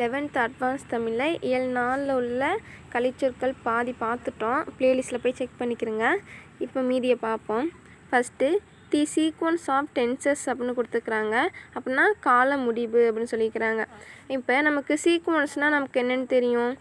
Eleventh advance தமிழில் ஏழு நாளில் உள்ள கலைச்சொற்கள் பாதி பார்த்துட்டோம். ப்ளேலிஸ்ட்டில் போய் செக் பண்ணிக்கிறங்க. இப்போ மீதியை பார்ப்போம். First the sequence of tenses அப்படின்னு கொடுத்துருக்குறாங்க. அப்படின்னா கால முடிவு அப்படின்னு சொல்லிக்கிறாங்க. இப்போ நமக்கு சீக்வன்ஸ்னால் நமக்கு என்னென்னு தெரியும்?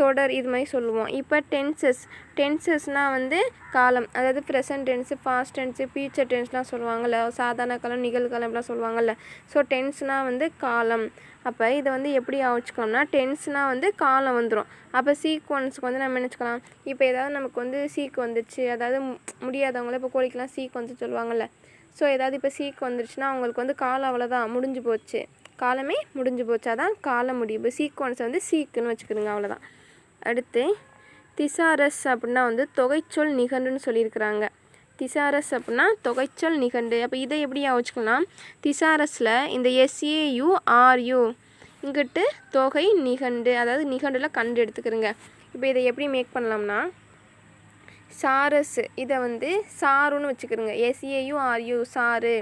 தொடர் இது மாதிரி சொல்லுவோம். இப்போ டென்சஸ் டென்சஸ்னால் வந்து காலம். அதாவது present tense past tense future டென்ஸ்லாம் சொல்லுவாங்கள்ல சாதாரண காலம் நிகழ்காலம் இப்படிலாம் சொல்லுவாங்கள்ல ஸோ டென்ஸ்னால் வந்து காலம். அப்போ இதை வந்து எப்படி வச்சுக்கலாம்னா டென்ஸ்னால் வந்து காலம் வந்துடும் அப்போ சீக்வன்ஸுக்கு வந்து நம்ம என்ன வச்சுக்கலாம்? இப்போ ஏதாவது நமக்கு வந்து சீக் வந்துச்சு. அதாவது முடியாதவங்கள இப்போ கோழிக்கெலாம் சீக் வந்து சொல்லுவாங்கள்ல ஸோ ஏதாவது இப்போ சீக் வந்துருச்சுன்னா அவங்களுக்கு வந்து காலம் அவ்வளோதான் முடிஞ்சு போச்சு. காலமே முடிஞ்சு போச்சு. அதான் முடியும். இப்போ சீக்வன்ஸை வந்து சீக்குன்னு வச்சுக்கிடுங்க அவ்வளோதான் அடுத்து திசாரஸ் அப்படின்னா வந்து தொகைச்சொல் நிகண்டுன்னு சொல்லியிருக்கிறாங்க. திசாரஸ் அப்படின்னா தொகைச்சொல் நிகண்டு. அப்போ இதை எப்படி ஆச்சுக்கலாம் திசாரஸில் இந்த எஸ்ஏயு ஆர்யூ இங்கிட்டு தொகை நிகண்டு அதாவது நிகண்டில் கண்டு எடுத்துக்கிறோங்க. இப்போ இதை எப்படி மேக் பண்ணலாம்னா சாரஸ் இதை வந்து சாருன்னு வச்சுக்கிறோங்க. எஸ்ஏயு ஆர்யூ சாரு.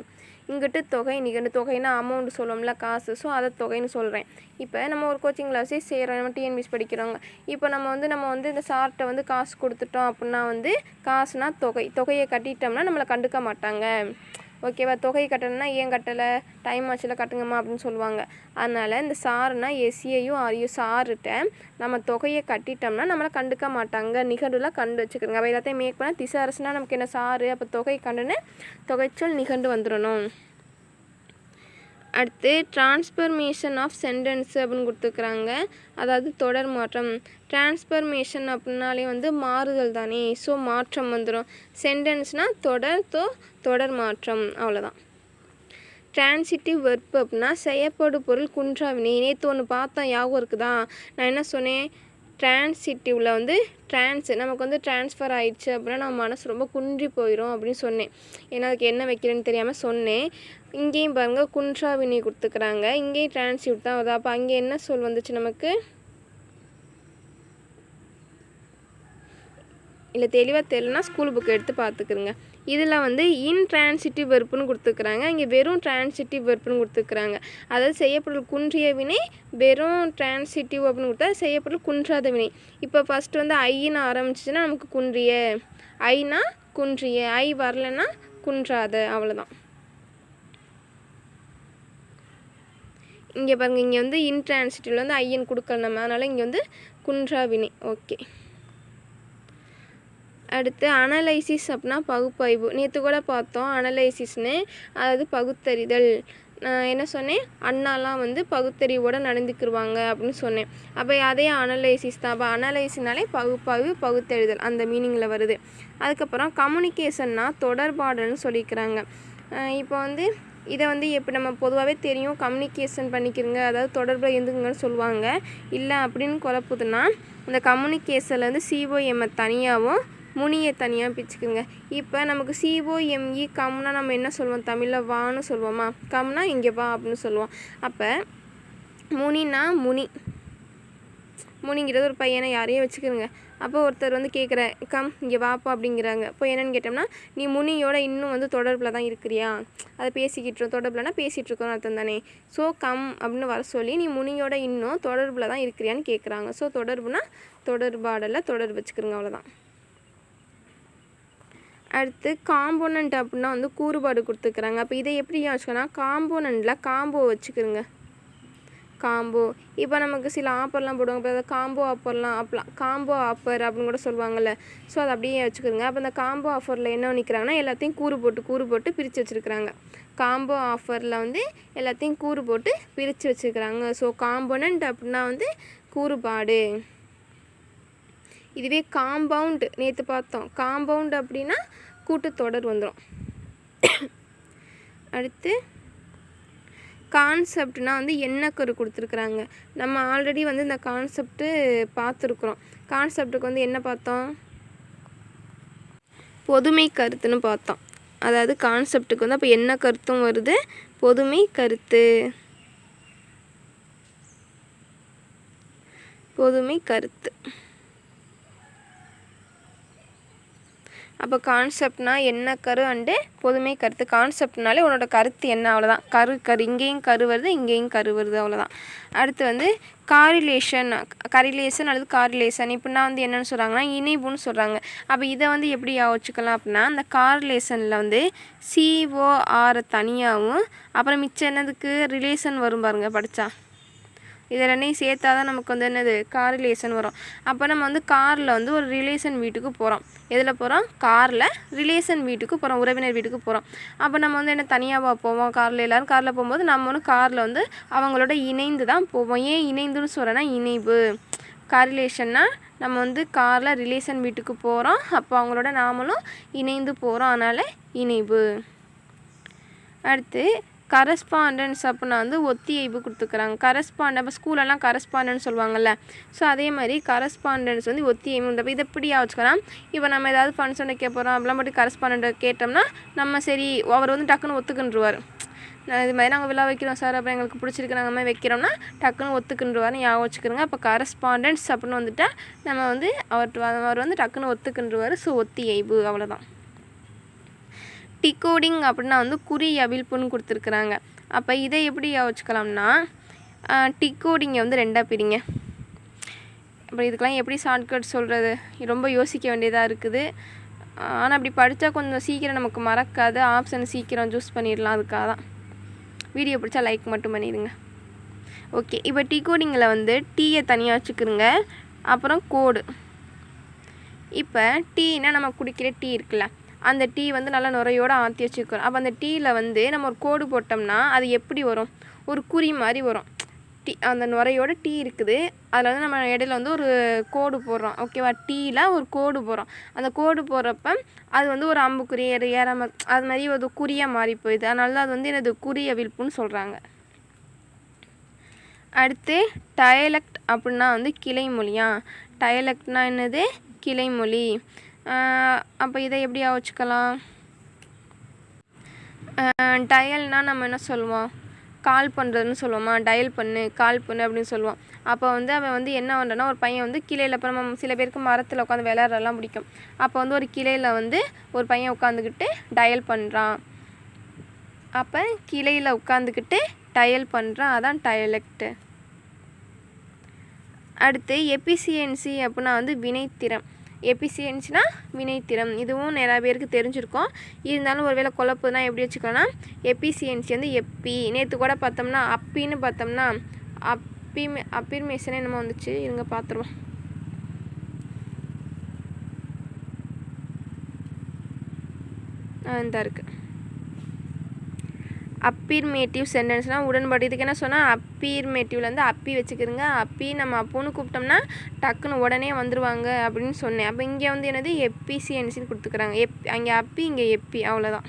இங்கிட்டு தொகை நிகண்டு தொகைனா அமௌண்ட் சொல்லுவோம்ல காசு. ஸோ அதை தொகைன்னு சொல்கிறேன் இப்போ நம்ம ஒரு கோச்சிங் கிளாஸே செய்கிறோம் நம்ம டிஎன்பிஎஸ் படிக்கிறோங்க இப்போ நம்ம வந்து நம்ம வந்து இந்த சார்கிட்ட வந்து காசு கொடுத்துட்டோம் அப்படின்னா வந்து காசுனா தொகை. தொகையை கட்டிட்டோம்னா நம்மளை கண்டுக்க மாட்டாங்க. ஓகேவா? தொகை கட்டணும்னா ஏன் கட்டலை? டைம் ஆச்சுல கட்டுங்கம்மா அப்படின்னு சொல்லுவாங்க. அதனால் இந்த சாருனா எஸ்ஏயும் ஆரியும் சாருட்ட நம்ம தொகையை கட்டிட்டோம்னா நம்மளை கண்டுக்க மாட்டாங்க. நிகண்டுல கண்டு வச்சுக்கிறோங்க. அப்போ எல்லாத்தையும் மேக் பண்ணால் திசாரசுனா நமக்கு என்ன சாரு? அப்போ தொகை கண்டுன்னு தொகைச்சொல் நிகண்டு வந்துடணும். அடுத்து டிரான்ஸ்பர்மேஷன் ஆஃப் சென்டென்ஸ் அப்படின்னு கொடுத்துருக்குறாங்க. அதாவது தொடர் மாற்றம். டிரான்ஸ்பர்மேஷன் அப்படின்னாலே வந்து மாறுதல் தானே. ஸோ மாற்றம் வந்துடும் சென்டென்ஸ்னால் தொடர் தோ தொடர் மாற்றம். அவ்வளோதான் டிரான்சிட்டிவ் வெர்ப் அப்படின்னா செய்யப்படும் பொருள் குன்றாவினை. நேற்று ஒன்று பார்த்தா ஞாபகம் இருக்குதா? நான் என்ன சொன்னேன்? டிரான்சிட்டிவில் வந்து ட்ரான்ஸ் நமக்கு வந்து ட்ரான்ஸ்ஃபர் ஆயிடுச்சு அப்படின்னா நம்ம மனசு ரொம்ப குன்றி போயிடும் அப்படின்னு சொன்னேன். ஏன்னா அதுக்கு என்ன வைக்கிறேன்னு தெரியாமல் சொன்னேன். இங்கேயும் பாருங்கள் குன்றாவினை கொடுத்துக்கிறாங்க. இங்கேயும் டிரான்சிட் தான் வருது. அப்போ அங்கே என்ன சொல் வந்துச்சு நமக்கு? இல்லை தெளிவாக தெரியலனா ஸ்கூல் புக் எடுத்து பார்த்துக்குருங்க. இதில் வந்து இன்ட்ரான்சிட்டிவ் வெறுப்புன்னு கொடுத்துருக்குறாங்க. இங்கே வெறும் டிரான்சிட்டிவ் வெறுப்புன்னு கொடுத்துருக்குறாங்க. அதாவது செய்யப்பொருள் குன்றிய வினை வெறும் டிரான்சிட்டிவ் அப்படின்னு கொடுத்தா செய்யப்பொருள் குன்றாத வினை. இப்போ ஃபஸ்ட்டு வந்து ஐன்னு ஆரம்பிச்சிச்சுன்னா நமக்கு குன்றிய. ஐனா குன்றிய. ஐ வரலன்னா குன்றாத. அவ்வளோதான் இங்கே பாருங்கள் இங்கே வந்து இன்ட்ரான்சிட்டிவில் வந்து ஐயன் கொடுக்கல நம்ம. அதனால் இங்கே வந்து குன்றா வினை. ஓகே அடுத்து அனலைசிஸ் அப்படின்னா பகுப்பாய்வு. நேற்று கூட பார்த்தோம் அனலைசிஸ்னு அதாவது பகுத்தறிதல். நான் என்ன சொன்னேன்? அண்ணாலாம் வந்து பகுத்தறிவோடு நடந்துக்கிருவாங்க அப்படின்னு சொன்னேன். அப்போ அதே அனலைசிஸ் தான். அப்போ அனலைசினாலே பகுப்பாய்வு பகுத்தறிதல் அந்த மீனிங்கில் வருது. அதுக்கப்புறம் கம்யூனிகேஷன்னா தொடர்பாடல்னு சொல்லிக்கிறாங்க. இப்போ வந்து இதை வந்து இப்போ நம்ம பொதுவாகவே தெரியும். கம்யூனிகேஷன் பண்ணிக்கிறங்க அதாவது தொடர்பில் இருந்துங்கன்னு சொல்லுவாங்க. இல்லை அப்படின்னு குழப்புதுன்னா இந்த கம்யூனிகேஷனில் வந்து சிஓஎம்ஐ தனியாகவும் முனியை தனியாக பிச்சுக்குங்க. இப்போ நமக்கு சிஓஎம்இ கம்னா நம்ம என்ன சொல்லுவோம் தமிழில் வான்னு சொல்லுவோமா கம்னா இங்கே வா அப்படின்னு சொல்லுவோம் அப்போ முனினா முனி. முனிங்கிறது ஒரு பையனை யாரையும் வச்சுக்கிறங்க அப்போ ஒருத்தர் வந்து கேட்குற கம் இங்கே வாப்பா அப்படிங்கிறாங்க. இப்போ என்னென்னு கேட்டோம்னா நீ முனியோட இன்னும் வந்து தொடர்பில் தான் இருக்கிறியா? அதை பேசிக்கிட்டு தொடர்பில்னா பேசிகிட்டு இருக்கோம்னு அர்த்தம் தானே. ஸோ கம் அப்படின்னு வர சொல்லி நீ முனியோட இன்னும் தொடர்பில் தான் இருக்கிறியான்னு கேட்குறாங்க ஸோ தொடர்புனா தொடர்பாடலில் தொடர்பு வச்சுக்கிறோங்க அவ்வளோதான் அடுத்து காம்போனண்ட் அப்படின்னா வந்து கூறுபாடு கொடுத்துக்கிறாங்க அப்போ இதை எப்படி வச்சுக்கோன்னா காம்போனண்டில் காம்போ வச்சுக்கிறோங்க காம்போ. இப்போ நமக்கு சில ஆஃபர்லாம் போடுவாங்க. இப்போ அதை காம்போ ஆஃபர்லாம் அப்பலாம் காம்போ ஆஃபர் அப்படின்னு கூட சொல்லுவாங்கள்ல ஸோ அதை அப்படியே வச்சுக்கிறோங்க அப்போ அந்த காம்போ ஆஃபரில் என்ன நிற்கிறாங்கன்னா எல்லாத்தையும் கூறு போட்டு கூறு போட்டு பிரித்து வச்சுருக்குறாங்க. காம்போ ஆஃபரில் வந்து எல்லாத்தையும் கூறு போட்டு பிரித்து வச்சுருக்குறாங்க. ஸோ காம்போனண்ட் அப்படின்னா வந்து கூறுபாடு. இதுவே காம்பவுண்டு நேற்று பார்த்தோம். காம்பவுண்டு அப்படின்னா கூட்டுத்தொடர் வந்துடும் அடுத்து கான்செப்ட்னால் வந்து எண்ணக்கரு கொடுத்துருக்குறாங்க. நம்ம ஆல்ரெடி வந்து இந்த கான்செப்ட்டு பார்த்துருக்குறோம். கான்செப்டுக்கு வந்து என்ன பார்த்தோம்? பொதுமை கருத்துன்னு பார்த்தோம். அதாவது கான்செப்டுக்கு வந்து அப்போ என்ன கருத்தும் வருது பொதுமை கருத்து. பொதுமை கருத்து. அப்போ கான்செப்ட்னா என்ன கரு அண்டு பொதுமை கருத்து? கான்செப்ட்னாலே உன்னோட கருத்து என்ன? அவ்வளோதான் கரு கரு இங்கேயும் கரு வருது இங்கேயும் கரு வருது அவ்வளோதான் அடுத்து வந்து காரிலேஷன் கரிலேஷன் அல்லது காரிலேஷன் இப்படின்னா வந்து என்னென்னு சொல்கிறாங்கன்னா இணைவுன்னு சொல்கிறாங்க அப்போ இதை வந்து எப்படி வச்சுக்கலாம் அப்படின்னா அந்த காரிலேஷனில் வந்து சிஓஆர் தனியாகவும் அப்புறம் மிச்சம் என்னதுக்கு? ரிலேஷன் வரும் பாருங்கள் படித்தா இது ரெண்டையும் சேர்த்தா தான் நமக்கு வந்து என்னது கார் ரிலேஷன் வரும். அப்போ நம்ம வந்து காரில் வந்து ஒரு ரிலேஷன் வீட்டுக்கு போகிறோம் எதில் போகிறோம் காரில் ரிலேஷன் வீட்டுக்கு போகிறோம் உறவினர் வீட்டுக்கு போகிறோம் அப்போ நம்ம வந்து என்ன தனியாக போவோம்? காரில் எல்லோரும் காரில் போகும்போது நம்ம வந்து காரில் வந்து அவங்களோட இணைந்து தான் போவோம். ஏன் இணைந்துன்னு சொல்கிறேன்னா இணைவு. காரிலேஷன்னா நம்ம வந்து காரில் ரிலேஷன் வீட்டுக்கு போகிறோம் அப்போ அவங்களோட நாமளும் இணைந்து போகிறோம் அதனால் இணைவு. அடுத்து கரஸ்பாண்டன்ஸ் அப்படின்னா வந்து ஒத்தியைப்பு கொடுத்துக்கிறாங்க கரஸ்பாண்ட் அப்போ ஸ்கூலெல்லாம் கரஸ்பாண்டன்ஸ் சொல்லுவாங்கள்ல ஸோ அதே மாதிரி கரஸ்பாண்டன்ஸ் வந்து ஒத்தியைப்பு இந்த இதை எப்படியா வச்சுக்கலாம். இப்போ நம்ம ஏதாவது ஃபங்க்ஷனை வைக்க அப்படிலாம் மட்டும் கரஸ்பாண்டண்ட்டை கேட்டோம்னா நம்ம சரி அவர் வந்து டக்குன்னு ஒத்துக்குன்றுவார். இது மாதிரி நாங்கள் விழா வைக்கிறோம் சார். அப்புறம் எங்களுக்கு பிடிச்சிருக்கு நாங்கள் மாதிரி வைக்கிறோம்னா டக்குன்னு ஒத்துக்குன்றுவார்னு ஞாபகம் வச்சுக்கிறோங்க அப்போ கரஸ்பாண்டன்ஸ் அப்படின்னு வந்துட்டால் நம்ம வந்து அவர் அவர் வந்து டக்குன்னு ஒத்துக்குன்றுவார். ஸோ ஒத்தியைப்பு அவ்வளோதான் டிகோடிங் அப்படின்னா வந்து குறி அவிழ்ப்புன்னு கொடுத்துருக்குறாங்க. அப்போ இதை எப்படி வச்சுக்கலாம்னா டிகோடிங்கை வந்து ரெண்டாக பிரிங்க. அப்புறம் இதுக்கெலாம் எப்படி ஷார்ட்கட் சொல்கிறது ரொம்ப யோசிக்க வேண்டியதாக இருக்குது. ஆனால் அப்படி படித்தா கொஞ்சம் சீக்கிரம் நமக்கு மறக்காது. ஆப்ஷன் சீக்கிரம் சூஸ் பண்ணிடலாம். அதுக்காக தான். வீடியோ பிடிச்சா லைக் மட்டும் பண்ணிடுங்க. ஓகே இப்போ டிகோடிங்கில் வந்து டீயை தனியாக வச்சுக்கிறோங்க அப்புறம் கோடு இப்போ டீனால் நம்ம குடிக்கிற டீ இருக்குல்ல. அந்த டீ வந்து நல்லா நுரையோடு ஆற்றி வச்சுக்கிறோம் அப்போ அந்த டீயில் வந்து நம்ம ஒரு கோடு போட்டோம்னா அது எப்படி வரும்? ஒரு குறி மாதிரி வரும். டீ அந்த நுரையோட டீ இருக்குது. அதில் வந்து நம்ம இடையில வந்து ஒரு கோடு போடுறோம். ஓகேவா? டீயில் ஒரு கோடு போடுறோம். அந்த கோடு போடுறப்ப அது வந்து ஒரு அம்புக்குறி ஏறாம அது மாதிரி ஒரு குறியாக மாறி போயிடுது. அதனால தான் அது வந்து எனது குறிய வில்ப்புன்னு சொல்கிறாங்க அடுத்து டயலக்ட் அப்படின்னா வந்து கிளைமொழியா? டயலக்ட்னா என்னது? கிளைமொழி. அப்போ இதை எப்படி வச்சுக்கலாம் டயல்னால் நம்ம என்ன சொல்லுவோம்? கால் பண்ணுறதுன்னு சொல்லுவோமா? டயல் பண்ணு கால் பண்ணு அப்படின்னு சொல்லுவோம். அப்போ வந்து அவன் வந்து என்ன பண்ணுறான்னா ஒரு பையன் வந்து கிளையில் இப்போ நம்ம சில பேருக்கு மரத்தில் உட்காந்து விளையாடுறதெல்லாம் பிடிக்கும். அப்போ வந்து ஒரு கிளையில் வந்து ஒரு பையன் உட்காந்துக்கிட்டு டயல் பண்ணுறான் அப்போ கிளையில் உட்காந்துக்கிட்டு டயல் பண்ணுறான் அதான் டயலெக்ட்டு. அடுத்து எபிசியன்சி அப்படின்னா வந்து வினைத்திறம் எபிசியன்சினா வினைத்திறம் இதுவும் நிறையா பேருக்கு தெரிஞ்சிருக்கும். இருந்தாலும் ஒருவேளை குழப்புனா எப்படி வச்சுக்கோன்னா எபிசியன்சி வந்து எப்பி நேற்று கூட பார்த்தோம்னா அப்பின்னு பார்த்தோம்னா அப்பி அப்பிர்மேஷனே என்னமோ வந்துச்சு. இருங்க பார்த்துருவோம். இந்த இருக்குது அப்பீர்மேட்டிவ் சென்டென்ஸ்னால் உடன்படி. இதுக்கு என்ன சொன்னால் அப்பீர்மேட்டிவ்லேருந்து அப்பி வச்சுக்கிறோங்க அப்பி நம்ம அப்போன்னு கூப்பிட்டோம்னா டக்குன்னு உடனே வந்துடுவாங்க அப்படின்னு சொன்னேன். அப்போ இங்கே வந்து என்னது? எப்பிசிஎன்சின்னு கொடுத்துக்கிறாங்க. எப் அங்கே அப்பி இங்கே எப்பி அவ்வளோதான்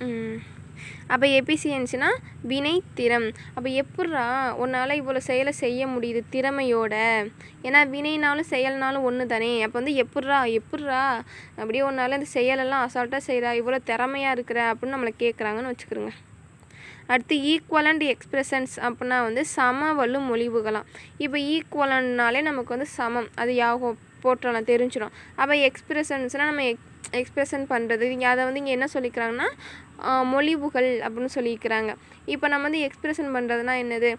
ம். அப்போ எபிசியன்சினா வினைத்திறம். அப்போ எப்பட்றா உன்னால் இவ்வளோ செயலை செய்ய முடியுது திறமையோட? ஏன்னா வினைனாலும் செயல்னாலும் ஒன்று தானே அப்போ வந்து எப்பட்றா எப்பட்றா அப்படியே உன்னால் இந்த செயலெல்லாம் அசால்ட்டாக செய்கிறா இவ்வளோ திறமையாக இருக்கிற அப்படின்னு நம்மளை கேட்குறாங்கன்னு வச்சுக்கிறோங்க அடுத்து ஈக்குவலண்ட் எக்ஸ்பிரஷன்ஸ் அப்படின்னா வந்து சம வலு மொழிவுகளாம் இப்போ ஈக்குவலண்ட்னாலே நமக்கு வந்து சமம். அது யாகோ போட்டுறலாம் தெரிஞ்சிடும் அப்போ எக்ஸ்பிரஷன்ஸ்னால் நம்ம எக் எக்ஸ்பிரஷன் பண்ணுறது இங்கே அதை வந்து இங்கே என்ன சொல்லிக்கிறாங்கன்னா மொழிவுகள் அப்படின்னு சொல்லியிருக்கிறாங்க இப்போ நம்ம வந்து எக்ஸ்பிரஷன் பண்ணுறதுனா என்னது?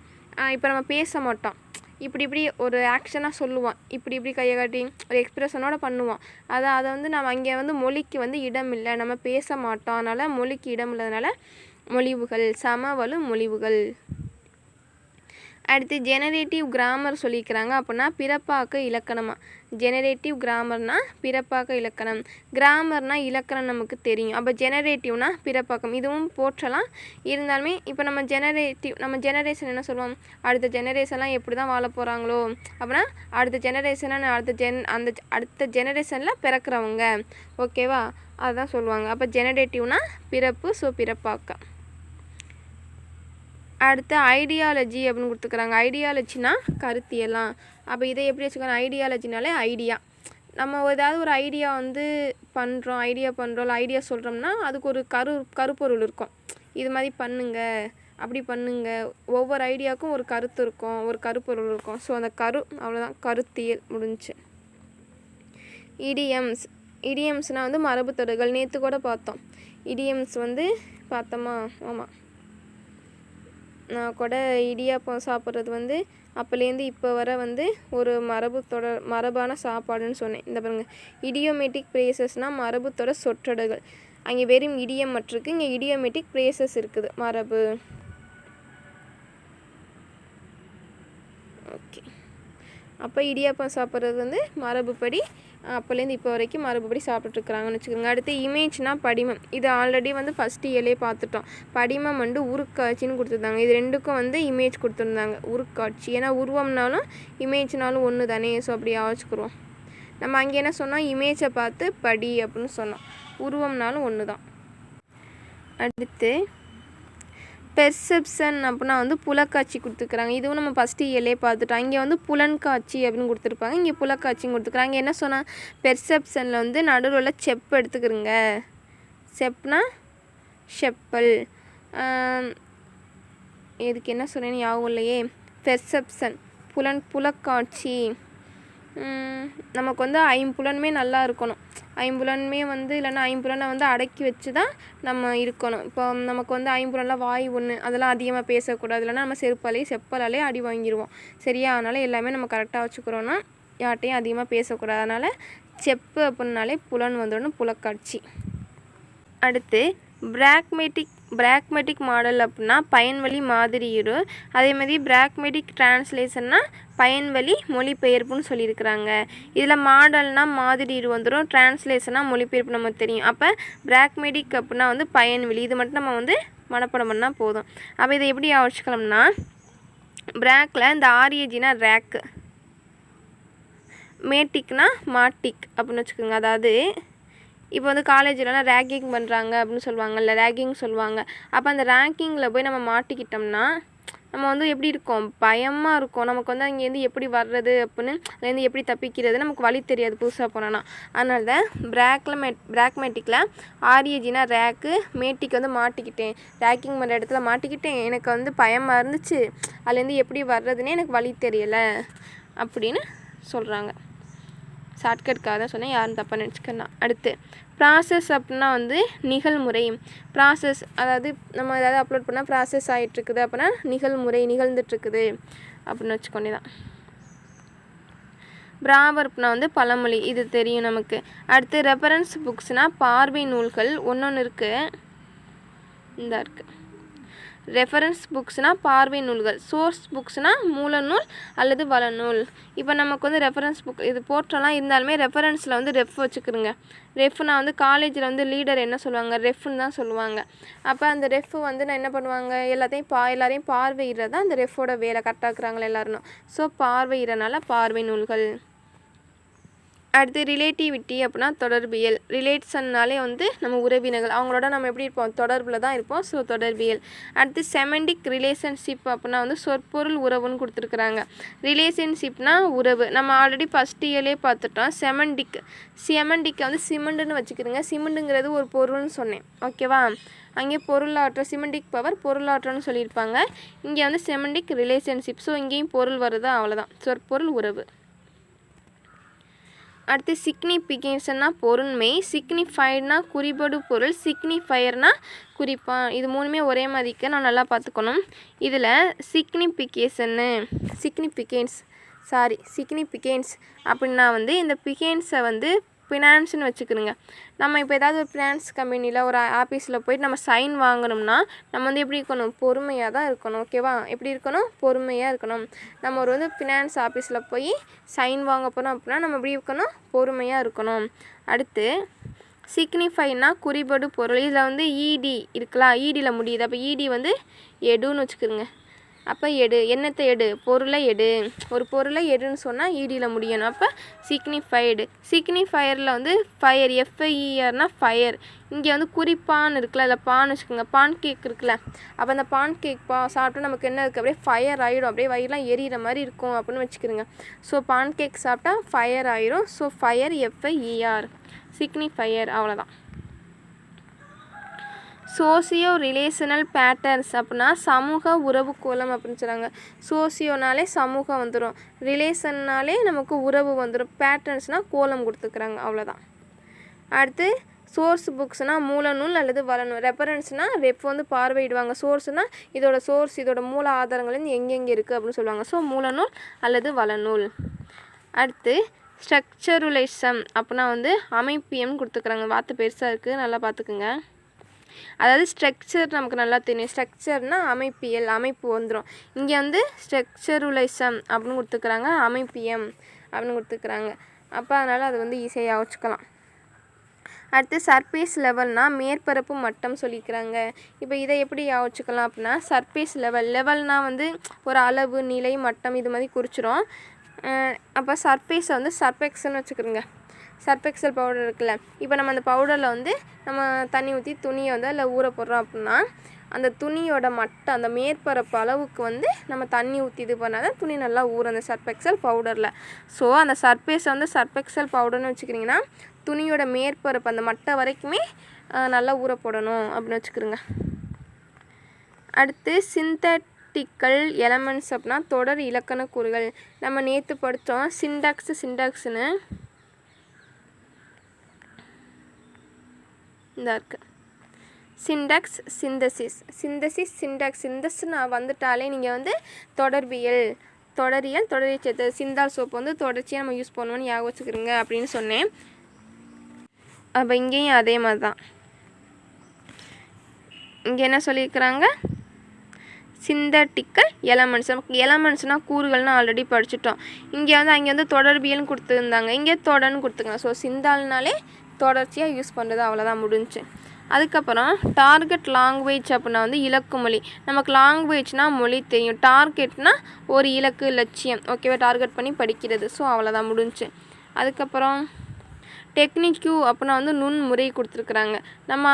இப்போ நம்ம பேச மாட்டோம். இப்படி இப்படி ஒரு ஆக்ஷனாக சொல்லுவோம். இப்படி இப்படி கையை காட்டி ஒரு எக்ஸ்பிரஷனோட பண்ணுவோம். அதை அதை வந்து நம்ம அங்கே வந்து மொழிக்கு வந்து இடம் இல்லை. நம்ம பேச மாட்டோம். அதனால் மொழிக்கு இடம் இல்லாதனால மொழிவுகள் சமவலு மொழிவுகள் அடுத்து ஜெனரேட்டிவ் கிராமர் சொல்லியிருக்கிறாங்க அப்படின்னா பிறப்பாக்க இலக்கணமாக ஜெனரேட்டிவ் கிராமர்னால் பிறப்பாக்க இலக்கணம். கிராமர்னால் இலக்கணம் நமக்கு தெரியும். அப்போ ஜெனரேட்டிவ்னா பிறப்பாக்கம். இதுவும் போற்றலாம். இருந்தாலுமே இப்போ நம்ம ஜெனரேட்டிவ் நம்ம ஜெனரேஷன் என்ன சொல்லுவோம்? அடுத்த ஜெனரேஷன்லாம் எப்படி தான் வாழ போகிறாங்களோ அப்படின்னா அடுத்த ஜெனரேஷனாக அடுத்த ஜென் அந்த அடுத்த ஜெனரேஷனில் பிறக்கிறவங்க. ஓகேவா அதுதான் சொல்லுவாங்க. அப்போ ஜெனரேட்டிவ்னா பிறப்பு ஸோ பிறப்பாக்கம். அடுத்து ஐடியாலஜி அப்படின்னு கொடுத்துக்கிறாங்க ஐடியாலஜினா கருத்தியெல்லாம் அப்போ இதை எப்படி வச்சுக்கணும் ஐடியாலஜினாலே ஐடியா நம்ம ஏதாவது ஒரு ஐடியா வந்து பண்ணுறோம் ஐடியா பண்ணுறோம் இல்லை ஐடியா சொல்கிறோம்னா அதுக்கு ஒரு கரு கருப்பொருள் இருக்கும். இது மாதிரி பண்ணுங்க அப்படி பண்ணுங்க. ஒவ்வொரு ஐடியாவுக்கும் ஒரு கருத்து இருக்கும் ஒரு கருப்பொருள் இருக்கும். ஸோ அந்த கரு அவ்வளோதான் கருத்தியல் முடிஞ்சுச்சு இடியம்ஸ் இடியம்ஸ்னால் வந்து மரபுத்தொடர்கள். நேற்று கூட பார்த்தோம். இடியம்ஸ் வந்து பார்த்தோமா? ஆமாம் நான் கூட இடியாப்பம் சாப்பிட்றது வந்து அப்போலேருந்து இப்போ வர வந்து ஒரு மரபு தொடர் மரபான சாப்பாடுன்னு சொன்னேன். இந்த பாருங்கள் இடியோமேட்டிக் பிரேசஸ்னால் மரபுத்தோட சொற்றொடர்கள். அங்கே வெறும் இடியம் மற்றுக்கு இங்கே இடியோமேட்டிக் பிரேசஸ் இருக்குது. மரபு. ஓகே. அப்போ இடியாப்பம் சாப்பிட்றது வந்து மரபுப்படி அப்போலேருந்து இப்போ வரைக்கும் மறுபடி சாப்பிட்டுட்ருக்குறாங்கன்னு வச்சுக்கோங்க. அடுத்து இமேஜ்னால் படிமம். இது ஆல்ரெடி வந்து ஃபஸ்ட் இயலே பார்த்துட்டோம். படிமம் வந்து உருக்காட்சின்னு கொடுத்துருந்தாங்க. இது ரெண்டுக்கும் வந்து இமேஜ் கொடுத்துருந்தாங்க. உருக்காட்சி. ஏன்னா உருவம்னாலும் இமேஜ்னாலும் ஒன்று தானே. ஸோ அப்படி ஆவச்சுக்குருவோம் நம்ம அங்கே என்ன சொன்னோம்? இமேஜை பார்த்து படி அப்படின்னு சொன்னோம். உருவம்னாலும் ஒன்று தான் அடுத்து பெர்செப்ஷன் அப்படின்னா வந்து புலக்காட்சி கொடுத்துருக்குறாங்க. இதுவும் நம்ம ஃபஸ்ட்டு இயலே பார்த்துட்டோம் இங்கே வந்து புலன்காட்சி அப்படின்னு கொடுத்துருப்பாங்க. இங்கே புலக்காட்சின்னு கொடுத்துருக்குறாங்க. என்ன சொன்னால் பெர்செப்ஷனில் வந்து நடுவில் உள்ள செப் எடுத்துக்கிறோங்க செப்னா செப்பல். இதுக்கு என்ன சொன்னேன்னு ஞாபகம் இல்லையே. பெர்செப்ஷன் புலன் புலக்காட்சி. நமக்கு வந்து ஐம்புலனுமே நல்லா இருக்கணும். ஐம்புலனுமே வந்து இல்லைன்னா ஐம்புலனை வந்து அடக்கி வச்சு தான் நம்ம இருக்கணும். இப்போ நமக்கு வந்து ஐம்புலனில் வாய் ஒன்று அதெல்லாம் அதிகமாக பேசக்கூடாது. இல்லைன்னா நம்ம செருப்பாலேயே செப்பலாலே அடி வாங்கிடுவோம் சரியா? அதனால் எல்லாமே நம்ம கரெக்டாக வச்சுக்கிறோன்னா யார்ட்டையும் அதிகமாக பேசக்கூடாது. அதனால் செப்பு அப்படின்னாலே புலன் வந்துடணும் புலக்காட்சி. அடுத்து பிராக்மேட்டிக் பிராக்மெட்டிக் மாடல் அப்படின்னா பயன்வழி மாதிரியுரு அதே மாதிரி பிராக்மெட்டிக் டிரான்ஸ்லேஷன்னா பயன்வழி மொழிபெயர்ப்புன்னு சொல்லியிருக்கிறாங்க இதில் மாடல்னால் மாதிரியுரு வந்துடும் டிரான்ஸ்லேஷனாக மொழிபெயர்ப்பு நமக்கு தெரியும். அப்போ பிராக்மெட்டிக் அப்படின்னா வந்து பயன்வழி இது மட்டும் நம்ம வந்து மனப்பாடம் பண்ணால் போதும். அப்போ இதை எப்படி ஆச்சுக்கலாம்னா பிராக்கில் இந்த ஆரியஜினா ரேக்கு மேட்டிக்னா மாட்டிக் அப்படின்னு வச்சுக்கோங்க. அதாவது இப்போ வந்து காலேஜ்லலாம் ரேக்கிங் பண்ணுறாங்க அப்படின்னு சொல்லுவாங்கல்ல ரேக்கிங் சொல்லுவாங்க. அப்போ அந்த ரேங்கிங்கில் போய் நம்ம மாட்டிக்கிட்டோம்னா நம்ம வந்து எப்படி இருக்கோம்? பயமாக இருக்கும். நமக்கு வந்து அங்கேருந்து எப்படி வர்றது அப்படின்னு அதுலேருந்து எப்படி தப்பிக்கிறது நமக்கு வழி தெரியாது புதுசாக போனோன்னா அதனால தான் பிராக்ல மே பிராக்மேட்டிக்கில் ஆரியஜினா ரேக்கு மேட்டிக்கு வந்து மாட்டிக்கிட்டேன். ரேக்கிங் பண்ணுற இடத்துல மாட்டிக்கிட்டேன். எனக்கு வந்து பயமாக இருந்துச்சு. அதுலேருந்து எப்படி வர்றதுன்னே எனக்கு வழி தெரியலை அப்படின்னு சொல்கிறாங்க ஷார்ட்கட்காக தான் சொன்னேன் யாரும் தப்பாக நினச்சிக்கணும் அடுத்து ப்ராசஸ் அப்படின்னா வந்து நிகழ்முறை. ப்ராசஸ் அதாவது நம்ம ஏதாவது அப்லோட் பண்ணால் ப்ராசஸ் ஆகிட்டுருக்குது அப்படின்னா நிகழ்முறை நிகழ்ந்துட்டுருக்குது அப்படின்னு வச்சுக்கொண்டே தான். பிராவர்ப்னா வந்து பழமொழி இது தெரியும் நமக்கு. அடுத்து ரெஃபரன்ஸ் புக்ஸ்னால் பார்வை நூல்கள் ஒன்று ஒன்று இருக்குது இந்த இருக்குது ரெஃபரன்ஸ் புக்ஸ்னால் பார்வை நூல்கள் சோர்ஸ் புக்ஸ்னால் மூலநூல் அல்லது வளநூல். இப்போ நமக்கு வந்து ரெஃபரன்ஸ் புக் இது போட்டலாம் இருந்தாலுமே ரெஃபரன்ஸில் வந்து ரெஃப் வச்சுக்கிறோங்க ரெஃப்னா வந்து காலேஜில் வந்து லீடர் என்ன சொல்லுவாங்க? ரெஃப்னு தான் சொல்லுவாங்க. அப்போ அந்த ரெஃப் வந்து நான் என்ன பண்ணுவாங்க? எல்லாத்தையும் பா எல்லாரையும் பார்வையிடுறது தான் அந்த ரெஃபோட வேலை. கரெக்டாக இருக்கிறாங்களே எல்லாரும் ஸோ பார்வையிடனால பார்வை நூல்கள். அடுத்து ரிலேட்டிவிட்டி அப்படின்னா தொடர்பியல். ரிலேட்ஸன்னாலே வந்து நம்ம உறவினர்கள் அவங்களோட நம்ம எப்படி இருப்போம்? தொடர்பில் தான் இருப்போம். ஸோ தொடர்பியல். அடுத்து செமெண்டிக் ரிலேஷன்ஷிப் அப்படின்னா வந்து சொற்பொருள் உறவுன்னு கொடுத்துருக்குறாங்க. ரிலேஷன்ஷிப்னா உறவு. நம்ம ஆல்ரெடி ஃபஸ்ட் இயர்லேயே பார்த்துட்டோம். செமெண்டிக் செமெண்டிக்கை வந்து சிமெண்ட்டுன்னு வச்சுக்கிறோங்க. சிமெண்ட்டுங்கிறது ஒரு பொருள்னு சொன்னேன். ஓகேவா அங்கே பொருளாற்றம் சிமெண்டிக் பவர் பொருளாற்றம்னு சொல்லியிருப்பாங்க. இங்கே வந்து செமெண்டிக் ரிலேஷன்ஷிப் ஸோ இங்கேயும் பொருள் வருது. அவ்வளோதான் சொற்பொருள் உறவு. அடுத்து சிக்னிஃபிகேஷன்னா பொருண்மை சிக்னிஃபைட்னா குறிப்படு பொருள் சிக்னிஃபயர்னா குறிப்பா. இது மூணுமே ஒரே மாதிரிக்கு நான் நல்லா பார்த்துக்கணும். இதில் சிக்னிஃபிகேஷன்னு சிக்னிஃபிகேன்ஸ் சாரி சிக்னிஃபிகேன்ஸ் அப்படின்னா வந்து இந்த பிகேன்ஸை வந்து ஃபினான்ஸ்னு வச்சுக்கிறோங்க நம்ம இப்போ ஏதாவது ஒரு ஃபினான்ஸ் கம்பெனியில் ஒரு ஆஃபீஸில் போயிட்டு நம்ம சைன் வாங்கணும்னா நம்ம வந்து எப்படி இருக்கணும்? பொறுமையாக தான் இருக்கணும் ஓகேவா எப்படி இருக்கணும்? பொறுமையாக இருக்கணும். நம்ம ஒரு வந்து ஃபினான்ஸ் ஆஃபீஸில் போய் சைன் வாங்க போகிறோம் அப்படின்னா நம்ம எப்படி இருக்கணும்? பொறுமையாக இருக்கணும். அடுத்து சிக்னிஃபைனா குறிபடு பொருள். இதில் வந்து இடி இருக்கலாம் இடியில் முடியுது. அப்போ இடி வந்து எடுன்னு வச்சுக்கிறோங்க அப்போ எடு என்னத்தை எடு? பொருளை எடு. ஒரு பொருளை எடுன்னு சொன்னால் ஈடியில் முடியணும். அப்போ சிக்னிஃபைடு சிக்னிஃபயரில் வந்து ஃபயர் எஃப்ஐஇஆர்னா ஃபயர் இங்கே வந்து குறிப்பான் இருக்குல்ல இல்லை பான் வச்சுக்கோங்க. பான் கேக் இருக்குல்ல. அப்போ அந்த பான் கேக் பா சாப்பிட்டா நமக்கு என்ன இருக்குது அப்படியே ஃபயர் ஆகிடும் அப்படியே வயிறுலாம் எரியிற மாதிரி இருக்கும் அப்படின்னு வச்சுக்கிறோங்க ஸோ பான் கேக் சாப்பிட்டா ஃபயர் ஆயிரும். So fire F I E R signifier அவ்வளோதான் சோசியோ ரிலேஷனல் பேட்டர்ன்ஸ் அப்படின்னா சமூக உறவு கோலம் அப்படின்னு சொல்கிறாங்க சோசியோனாலே சமூகம் வந்துடும் ரிலேஷன்னாலே நமக்கு உறவு வந்துடும் பேட்டர்ன்ஸ்னால் கோலம் கொடுத்துக்கிறாங்க. அவ்வளோதான் அடுத்து சோர்ஸ் புக்ஸ்னால் மூலநூல் அல்லது வளநூல் ரெஃபரன்ஸ்னால் ரெப் வந்து பார்வையிடுவாங்க. சோர்ஸ்னால் இதோட சோர்ஸ் இதோட மூல ஆதாரங்கள் எங்கெங்கே இருக்குது அப்படின்னு சொல்லுவாங்க. ஸோ மூலநூல் அல்லது வளநூல் அடுத்து ஸ்ட்ரக்சருலேசம் அப்படின்னா வந்து அமைப்பியம்னு கொடுத்துக்கிறாங்க. வார்த்தை பெருசாக இருக்குது நல்லா பார்த்துக்குங்க. அதாவது ஸ்ட்ரக்சர் நமக்கு நல்லா தெரியும். ஸ்ட்ரக்சர்னால் அமைப்பியல் அமைப்பு வந்துடும் இங்கே வந்து ஸ்ட்ரக்சருலைசம் அப்படின்னு கொடுத்துக்கிறாங்க அமைப்பியம் அப்படின்னு கொடுத்துக்கிறாங்க அப்போ அதனால் அது வந்து ஈஸியாக வச்சுக்கலாம். அடுத்து சர்ஃபேஸ் லெவல்னால் மேற்பரப்பு மட்டம் சொல்லிக்கிறாங்க. இப்போ இதை எப்படி யோசிச்சுக்கலாம் அப்படின்னா சர்ஃபேஸ் லெவல் லெவல்னால் வந்து ஒரு அளவு நிலை மட்டம் இது மாதிரி குறிச்சிரும். அப்போ சர்ஃபேஸை வந்து சர்ஃபெக்சல்னு வச்சுக்கிறோங்க. சர்ஃபெக்சல் பவுடர் இருக்குல்ல. இப்போ நம்ம அந்த பவுடரில் வந்து நம்ம தண்ணி ஊற்றி துணியை வந்து அதில் ஊற போடுறோம் அப்படின்னா அந்த துணியோட மட்டம் அந்த மேற்பரப்பு அளவுக்கு வந்து நம்ம தண்ணி ஊற்றி இது பண்ணால் தான் துணி நல்லா ஊறும் அந்த சர்ஃபெக்சல் பவுடரில் ஸோ அந்த சர்ஃபேஸை வந்து சர்ஃபெக்சல் பவுடர்னு வச்சுக்கிறீங்கன்னா துணியோட மேற்பரப்பு அந்த மட்டை வரைக்குமே நல்லா ஊற போடணும் அப்படின்னு வச்சுக்கிறோங்க. அடுத்து சிந்தட்டிக்கல் எலமெண்ட்ஸ் அப்படின்னா தொடர் இலக்கண கூறுகள். நம்ம நேற்று படித்தோம் சிண்டாக்ஸு சிண்டாக்ஸ்னு இந்த இருக்கு. Syntax synthesis synthesis syntax synthesis நான் வந்துட்டாலே நீங்கள் வந்து தொடர்பியல் தொடரியல் தொடரிய சேர்த்து சிந்தால் சோப்பு வந்து தொடர்ச்சியாக நம்ம யூஸ் பண்ணுவோம்னு ஞாபகம் வச்சுக்கிறோங்க அப்படின்னு சொன்னேன். அப்போ இங்கேயும் அதே மாதிரி தான் இங்கே என்ன சொல்லியிருக்கிறாங்க? சிந்தட்டிக்கல் எலமெண்ட்ஸ் நமக்கு எலமெண்ட்ஸ்னால் கூறுகள்னு ஆல்ரெடி படிச்சுட்டோம். இங்கே வந்து அங்கே வந்து தொடர்பியல்னு கொடுத்துருந்தாங்க. இங்கே தொடர்னு கொடுத்துக்கலாம் ஸோ சிந்தால்னாலே தொடர்ச்சியாக யூஸ் பண்ணுறது அவ்வளோதான் முடிஞ்சு அதுக்கப்புறம் டார்கெட் லாங்குவேஜ் அப்படின்னா வந்து இலக்கு மொழி. நமக்கு லாங்குவேஜ்னால் மொழி தெரியும். டார்கெட்னால் ஒரு இலக்கு லட்சியம். ஓகேவா டார்கெட் பண்ணி படிக்கிறது. ஸோ அவ்வளோதான் முடிஞ்சு அதுக்கப்புறம் டெக்னிக்யூ அப்படின்னா வந்து நுண்முறை கொடுத்துருக்குறாங்க. நம்ம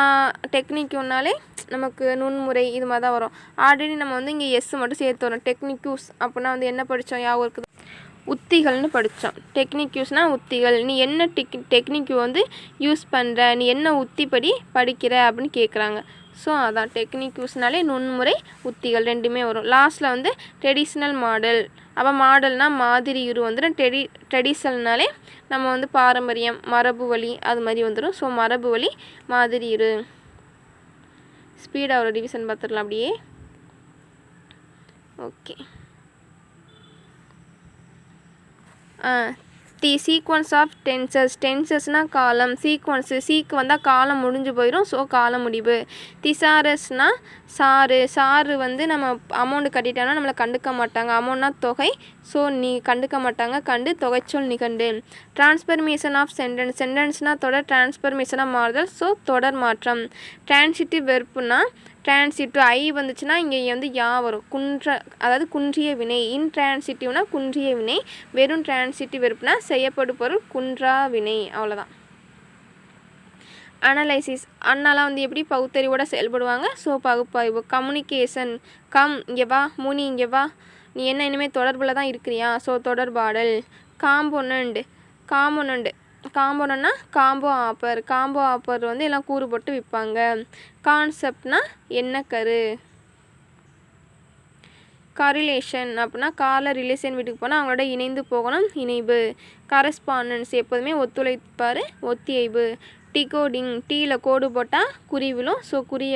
டெக்னிக்யூனாலே நமக்கு நுண்முறை இது மாதிரி தான் வரும். ஆல்ரெடி நம்ம வந்து இங்கே எஸ் மட்டும் சேர்த்து வரோம். டெக்னிக்யூஸ் அப்படின்னா வந்து என்ன படித்தோம் யாவும் இருக்குது? உத்திகள்னு படித்தோம் டெக்னிக் யூஸ்னால் உத்திகள். நீ என்ன டெக் டெக்னிக் வந்து யூஸ் பண்ணுற நீ என்ன உத்திப்படி படிக்கிற? அப்படின்னு கேட்குறாங்க ஸோ அதான் டெக்னிக்யூஸ்னாலே நுண்முறை உத்திகள் ரெண்டுமே வரும். லாஸ்ட்டில் வந்து ட்ரெடிஷ்னல் மாடல் அப்போ மாடல்னால் மாதிரி உரு வந்துடும் ட்ரெடி ட்ரெடிஷ்னல்னாலே நம்ம வந்து பாரம்பரியம் மரபு வழி அது மாதிரி வந்துடும் ஸோ மரபு வழி மாதிரி இரு. ஸ்பீடாக ஒரு ரிவிஷன் பார்த்துடலாம் அப்படியே. Okay the sequence of tenses. டென்சஸ்னால் காலம். சீக்வன்ஸு சீக்கு வந்தால் காலம் முடிஞ்சு போயிடும் ஸோ கால முடிவு. திசாரஸ்னால் சாரு சாறு வந்து நம்ம அமௌண்ட்டு கட்டிட்டோம்னா நம்மளை கண்டுக்க மாட்டாங்க. அமௌண்ட்னா தொகை. ஸோ நீ கண்டுக்க மாட்டாங்க. கண்டு தொகைச்சொல் நிகண்டு. டிரான்ஸ்பர்மேஷன் ஆஃப் சென்டென்ஸ் சென்டென்ஸ்னால் தொடர் டிரான்ஸ்பர்மேஷனாக மாறுதல் ஸோ தொடர் மாற்றம். டிரான்சிட்டிவ் வெறுப்புனால் டிரான்சிட்டிவ் ஐ வந்துச்சுன்னா இங்கே வந்து யா வரும். குன்ற அதாவது குன்றிய வினை. இன்ட்ரான்சிட்டிவ்னா குன்றிய வினை வெறும் டிரான்சிட்டிவ் வெறுப்புனா செய்யப்படும் பொருள் குன்றா வினை. அவ்வளோதான் அனலைசிஸ் அண்ணாலாம் வந்து எப்படி பகுத்தறிவோட செயல்படுவாங்க? ஸோ பகுப்பாய்வு. கம்யூனிகேஷன் கம் இங்கே வா முனி இங்கே வா. நீ என்ன இனிமேல் தொடர்பில் தான் இருக்கிறியா? ஸோ தொடர்பாடல். காம்போனண்ட் காம்போனண்ட் காம்போனா காம்போ ஆப்பர் காம்போ ஆப்பர் வந்து எல்லாம் கூறு போட்டு விற்பாங்க. கான்செப்ட்னா என்ன கரு? கரிலேஷன் அப்படின்னா கால ரிலேஷன் வீட்டுக்கு போனால் அவங்களோட இணைந்து போகணும் இணைவு. கரஸ்பாண்டன்ஸ் எப்போதுமே ஒத்துழைப்பார் ஒத்தியைவு. டிகோடிங் டீயில் கோடு போட்டால் குறிவிலும் ஸோ ஸோ குறி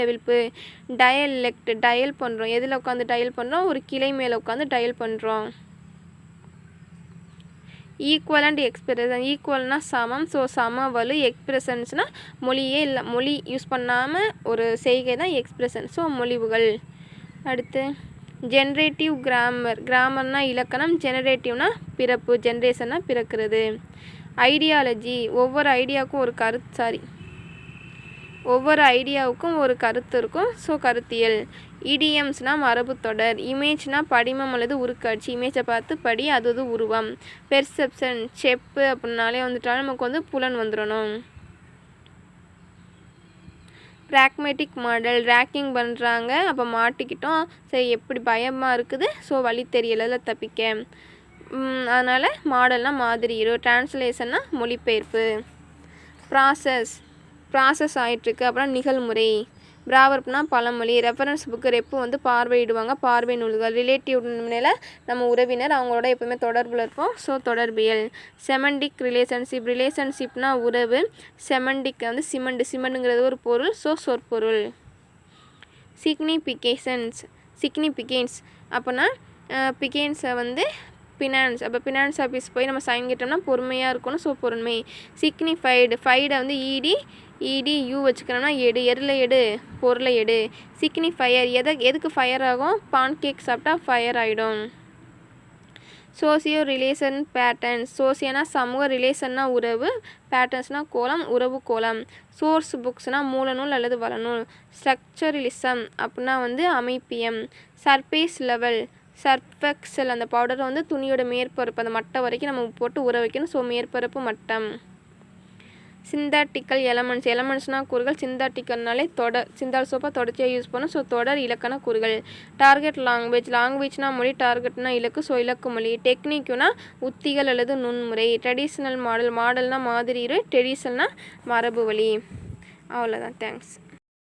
டயல் லெக்ட் டயல் பண்ணுறோம் எதில் உட்காந்து டயல் பண்ணுறோம் ஒரு கிளை மேலே உட்காந்து டயல் பண்ணுறோம் ஈக்குவல் அண்ட் எக்ஸ்பிரஷன் ஈக்குவல்னால் சமம் ஸோ சம வலு எக்ஸ்பிரஷன்ஸ்னால் மொழியே இல்லை மொழி யூஸ் பண்ணாமல் ஒரு செய்கை தான் எக்ஸ்பிரஷன் ஸோ மொழிவுகள். அடுத்து ஜென்ரேட்டிவ் கிராமர் கிராமர்னா இலக்கணம் ஜெனரேட்டிவ்னா பிறப்பு ஜென்ரேஷன்னா பிறக்கிறது. ஐடியாலஜி ஒவ்வொரு ஐடியாவுக்கும் ஒரு கருத்து சாரி ஒவ்வொரு ஐடியாவுக்கும் ஒரு கருத்து இருக்கும். ஸோ கருத்தியல். இடியம்ஸ்னால் மரபு தொடர். இமேஜ்னால் படிமம் அல்லது உருக்காட்சி. இமேஜை பார்த்து படி அது அது உருவம். பெர்செப்ஷன் செப்பு அப்படின்னாலே வந்துட்டாலும் நமக்கு வந்து புலன் வந்துடணும் ப்ராக்மேட்டிக் மாடல் ரேக்கிங் பண்ணுறாங்க அப்போ மாட்டிக்கிட்டோம். சரி எப்படி பயமாக இருக்குது? ஸோ வழி தெரியலை தப்பிக்க. அதனால் மாடல்னால் மாதிரி டிரான்ஸ்லேஷன்னா மொழிபெயர்ப்பு. ப்ராசஸ் ப்ராசஸ் ஆகிட்டுருக்கு அப்புறம் நிகழ்முறை. பிராவர்ப்னா பழமொழி. ரெஃபரன்ஸ் புக்கு ரெப்பு வந்து பார்வையிடுவாங்க. பார்வை நூல்கள். ரிலேட்டிவ் மேலே நம்ம உறவினர் அவங்களோட எப்போவுமே தொடர்பில் இருப்போம். ஸோ தொடர்பியல். செமண்டிக் ரிலேஷன்ஷிப் ரிலேஷன்ஷிப்னா உறவு. செமண்டிக் வந்து சிமெண்ட் சிமெண்ட்டுங்கிறது ஒரு பொருள். ஸோ சொற்பொருள். சிக்னிஃபிகேஷன்ஸ் சிக்னிஃபிகேன்ஸ் அப்போனா பிகேன்ஸை வந்து பினான்ஸ் அப்போ பினான்ஸ் ஆஃபீஸ் போய் நம்ம சைன் கேட்டோம்னா பொறுமையாக இருக்கணும். ஸோ பொறுமை. சிக்னிஃபைடு ஃபைடை வந்து இடி இடி யூ வச்சுக்கிறோம்னா எடு. எதில் எடு பொருளை எடு. சிக்னிஃபயர் எதை எதுக்கு ஃபயர் ஆகும்? பான் கேக் சாப்பிட்டா ஃபயர் ஆகிடும் சோசியோ ரிலேஷன் பேட்டர்ன்ஸ் சோசியனா சமூக ரிலேஷன்னா உறவு. பேட்டர்ன்ஸ்னால் கோலம் உறவு கோலம். சோர்ஸ் புக்ஸ்னால் மூலநூல் அல்லது வளநூல். ஸ்ட்ரக்சரலிசம் அப்படின்னா வந்து அமைப்பியம். சர்பேஸ் லெவல் சர்ஃபெக்சல் அந்த பவுடரை வந்து துணியோட மேற்பரப்பு அந்த மட்டை வரைக்கும் நம்ம போட்டு ஊற வைக்கணும். ஸோ மேற்பரப்பு மட்டம். சிந்தாட்டிக்கல் எலமெண்ட்ஸ் எலமெண்ட்ஸ்னால் கூறுகள். சிந்தாட்டிக்கல்னாலே தொடர் சிந்தால் சோப்பாக தொடர்ச்சியாக யூஸ் பண்ணும் ஸோ தொடர் இலக்கண கூறுகள். டார்கெட் லாங்குவேஜ் லாங்குவேஜ்னா மொழி டார்கெட்னா இலக்கு. ஸோ இலக்கு மொழி. டெக்னிக்குனா உத்திகள் அல்லது நுண்முறை. ட்ரெடிஷ்னல் மாடல் மாடல்னால் மாதிரி ட்ரெடிஷ்னல்னா மரபு வழி அவ்வளோதான் தேங்க்ஸ்